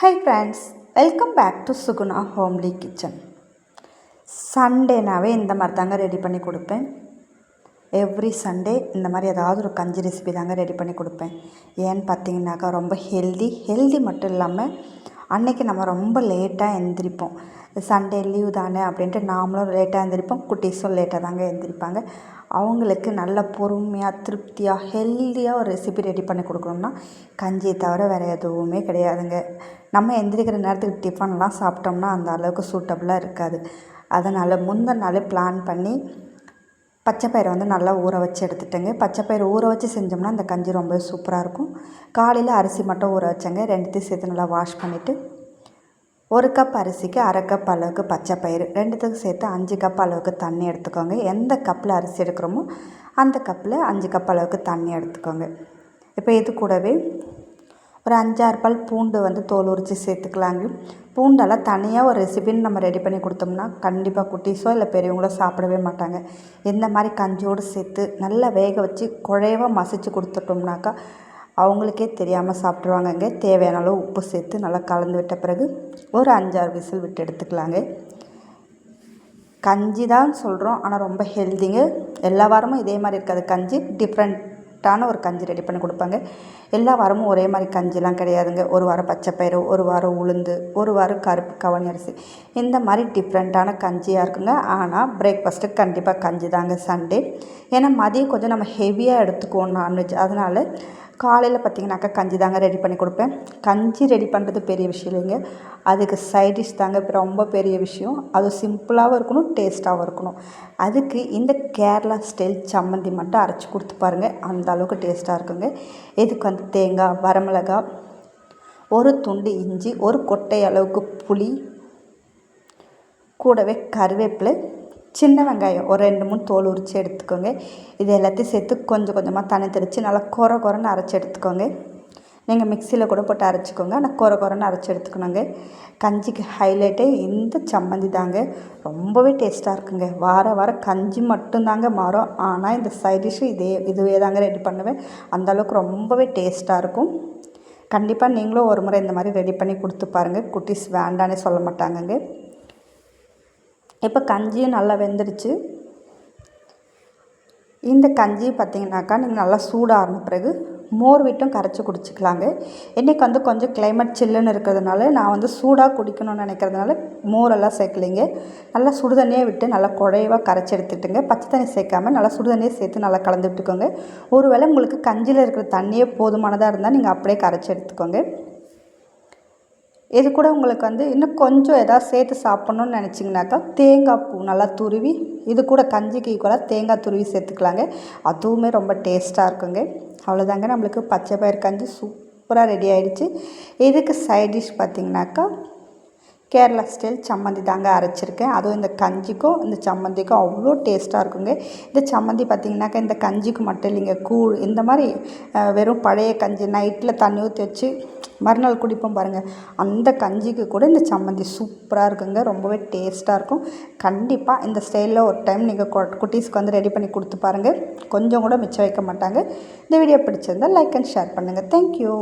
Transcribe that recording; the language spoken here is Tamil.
Hi friends welcome back to Suguna homely kitchen சண்டேனாவே இந்த மாதிரி தாங்க ரெடி பண்ணி கொடுப்பேன். எவ்ரி சண்டே இந்த மாதிரி ஏதாவது ஒரு கஞ்சி ரெசிபி தாங்க ரெடி பண்ணி கொடுப்பேன். ஏன்னு பார்த்தீங்கன்னாக்கா ரொம்ப ஹெல்தி ஹெல்தி மட்டும் இல்லாமல் அன்னைக்கு நம்ம ரொம்ப லேட்டாக எந்திரிப்போம். சண்டே லீவ் தானே அப்படின்ட்டு நாமளும் லேட்டாக எழுந்திரிப்போம் குட்டீஸும் லேட்டாக தாங்க எழுந்திரிப்பாங்க அவங்களுக்கு நல்ல பொறுமையாக திருப்தியாக ஹெல்த்தியாக ஒரு ரெசிபி ரெடி பண்ணி கொடுக்கணும்னா கஞ்சியை தவிர வேறு எதுவுமே கிடையாதுங்க. நம்ம எந்திரிக்கிற நேரத்துக்கு டிஃபன்லாம் சாப்பிட்டோம்னா அந்த அளவுக்கு சூட்டபுளாக இருக்காது. அதனால் முந்தின நாள் பிளான் பண்ணி பச்சைப்பயிரை வந்து நல்லா ஊற வச்சு எடுத்துட்டேங்க. பச்சைப்பயிறு ஊற வச்சு செஞ்சோம்னா அந்த கஞ்சி ரொம்ப சூப்பராக இருக்கும். காலையில் அரிசி மட்டும் ஊற வச்சேங்க. ரெண்டுத்தையும் சேர்த்து நல்லா வாஷ் பண்ணிவிட்டு ஒரு கப் அரிசிக்கு அரை கப் அளவுக்கு பச்சை பயிறு ரெண்டுத்துக்கும் சேர்த்து அஞ்சு கப் அளவுக்கு தண்ணி எடுத்துக்கோங்க. எந்த கப்பில் அரிசி எடுக்கிறோமோ அந்த கப்பில் அஞ்சு கப் அளவுக்கு தண்ணி எடுத்துக்கோங்க. இப்போ இது கூடவே ஒரு அஞ்சாறு பால் பூண்டு வந்து தோல் உரித்து சேர்த்துக்கலாங்க. பூண்டெல்லாம் தனியாக ஒரு ரெசிபின்னு நம்ம ரெடி பண்ணி கொடுத்தோம்னா கண்டிப்பாக குட்டீஸோ இல்லை பெரியவங்களோ சாப்பிடவே மாட்டாங்க. இந்த மாதிரி கஞ்சியோடு சேர்த்து நல்லா வேக வச்சு குழைவாக மசிச்சு கொடுத்துட்டோம்னாக்கா அவங்களுக்கே தெரியாமல் சாப்பிட்ருவாங்கங்க தேவையான அளவு உப்பு சேர்த்து நல்லா கலந்து விட்ட பிறகு ஒரு அஞ்சாறு விசில் விட்டு எடுத்துக்கலாங்க. கஞ்சி தான் சொல்கிறோம் ஆனால் ரொம்ப ஹெல்திங்க எல்லா வாரமும் இதே மாதிரி இருக்காது. கஞ்சி டிஃப்ரெண்ட்டான ஒரு கஞ்சி ரெடி பண்ணி கொடுப்பாங்க. எல்லா வாரமும் ஒரே மாதிரி கஞ்சிலாம் கிடையாதுங்க. ஒரு வாரம் பச்சை பயிறு ஒரு வாரம் உளுந்து ஒரு வாரம் கருப்பு கவனி அரிசி. இந்த மாதிரி டிஃப்ரெண்ட்டான கஞ்சியாக இருக்குங்க. ஆனால் பிரேக்ஃபாஸ்ட்டு கண்டிப்பாக கஞ்சி தாங்க சண்டே ஏன்னா மதியம் கொஞ்சம் நம்ம ஹெவியாக எடுத்துக்குவோம் நான்வெஜ் அதனால் காலையில் பார்த்திங்கனாக்கா கஞ்சி தாங்க ரெடி பண்ணி கொடுப்பேன். கஞ்சி ரெடி பண்ணுறது பெரிய விஷயம் இல்லைங்க. அதுக்கு சைட் டிஷ் தாங்க ரொம்ப பெரிய விஷயம். அது சிம்பிளாகவும் இருக்கணும் டேஸ்ட்டாகவும் இருக்கணும். அதுக்கு இந்த கேரளா ஸ்டைல் சம்மந்தி மட்டும் அரைச்சி கொடுத்து பாருங்கள் அந்த அளவுக்கு டேஸ்ட்டாக இருக்குங்க. இதுக்கு வந்து தேங்காய் வரமிளகா ஒரு துண்டு இஞ்சி ஒரு கொட்டை அளவுக்கு புளி கூடவே கருவேப்பிலை சின்ன வெங்காயம் ஒரு ரெண்டு மூணு தோல் உரித்து எடுத்துக்கோங்க. இது எல்லாத்தையும் சேர்த்து கொஞ்சம் கொஞ்சமாக தண்ணி தெளித்து நல்லா குறை குறைன்னு அரைச்சி எடுத்துக்கோங்க. நீங்கள் மிக்சியில் கூட போட்டு அரைச்சிக்கோங்க. ஆனால் குறை குறைன்னு அரைச்சி எடுத்துக்கணுங்க. கஞ்சிக்கு ஹைலைட்டே இந்த சம்மந்தி தாங்க. ரொம்பவே டேஸ்ட்டாக இருக்குங்க. வார வாரம் கஞ்சி மட்டும்தாங்க மாறும். ஆனால் இந்த சைட் டிஷ்ஷு இதே இதுவே தாங்க ரெடி பண்ணுவேன். அந்தளவுக்கு ரொம்பவே டேஸ்ட்டாக இருக்கும். கண்டிப்பாக நீங்களும் ஒரு முறை இந்த மாதிரி ரெடி பண்ணி கொடுத்து பாருங்கள் குட்டீஸ் வேண்டானே சொல்ல மாட்டாங்கங்க. இப்போ கஞ்சியும் நல்லா வெந்துடுச்சு. இந்த கஞ்சி பார்த்திங்கனாக்கா நீங்கள் நல்லா சூடாகின பிறகு மோர் விட்டும் கரைச்சி குடிச்சிக்கலாங்க. இன்றைக்கி வந்து கொஞ்சம் கிளைமேட் சில்லுன்னு இருக்கிறதுனால நான் வந்து சூடாக குடிக்கணும்னு நினைக்கிறதுனால மோரெல்லாம் சேர்க்கலைங்க. நல்லா சுடு தண்ணியை விட்டு நல்லா குழைவாக கரைச்சி எடுத்துட்டுங்க. பச்சை தண்ணி சேர்க்காமல் நல்லா சுடுதண்ணியை சேர்த்து நல்லா கலந்து விட்டுக்கோங்க. ஒருவேளை உங்களுக்கு கஞ்சியில் இருக்கிற தண்ணியே போதுமானதாக இருந்தால் நீங்கள் அப்படியே கரைச்சி எடுத்துக்கோங்க. இது கூட உங்களுக்கு வந்து இன்னும் கொஞ்சம் எதாவது சேர்த்து சாப்பிட்ணுன்னு நினச்சிங்கனாக்கா தேங்காய் பூ நல்லா துருவி இது கூட கஞ்சிக்கு ஈக்குவலாக தேங்காய் துருவி சேர்த்துக்கலாங்க. அதுவுமே ரொம்ப டேஸ்ட்டாக இருக்குங்க. அவ்வளோதாங்க. நம்மளுக்கு பச்சை பயிர் கஞ்சி சூப்பராக ரெடி ஆகிடுச்சு இதுக்கு சைட் டிஷ் பார்த்திங்கனாக்கா கேரளா ஸ்டைல் சம்மந்தி தாங்க அரைச்சிருக்கேன். அதுவும் இந்த கஞ்சிக்கும் இந்த சம்மந்திக்கும் அவ்வளோ டேஸ்ட்டாக இருக்குங்க. இந்த சம்மந்தி பார்த்திங்கனாக்கா இந்த கஞ்சிக்கு மட்டும் இல்லைங்க. கூழ் இந்த மாதிரி வெறும் பழைய கஞ்சி நைட்டில் தண்ணி ஊற்றி வச்சு மறுநாள் குடிப்போம் பாருங்கள் அந்த கஞ்சிக்கு கூட இந்த சம்மந்தி சூப்பராக இருக்குங்க. ரொம்பவே டேஸ்ட்டாக இருக்கும். கண்டிப்பாக இந்த ஸ்டைலில் ஒரு டைம் நீங்கள் குட்டீஸ்க்கு வந்து ரெடி பண்ணி கொடுத்து பாருங்கள் கொஞ்சம் கூட மிச்சம் வைக்க மாட்டாங்க. இந்த வீடியோ பிடிச்சிருந்தால் லைக் அண்ட் ஷேர் பண்ணுங்கள் தேங்க்யூ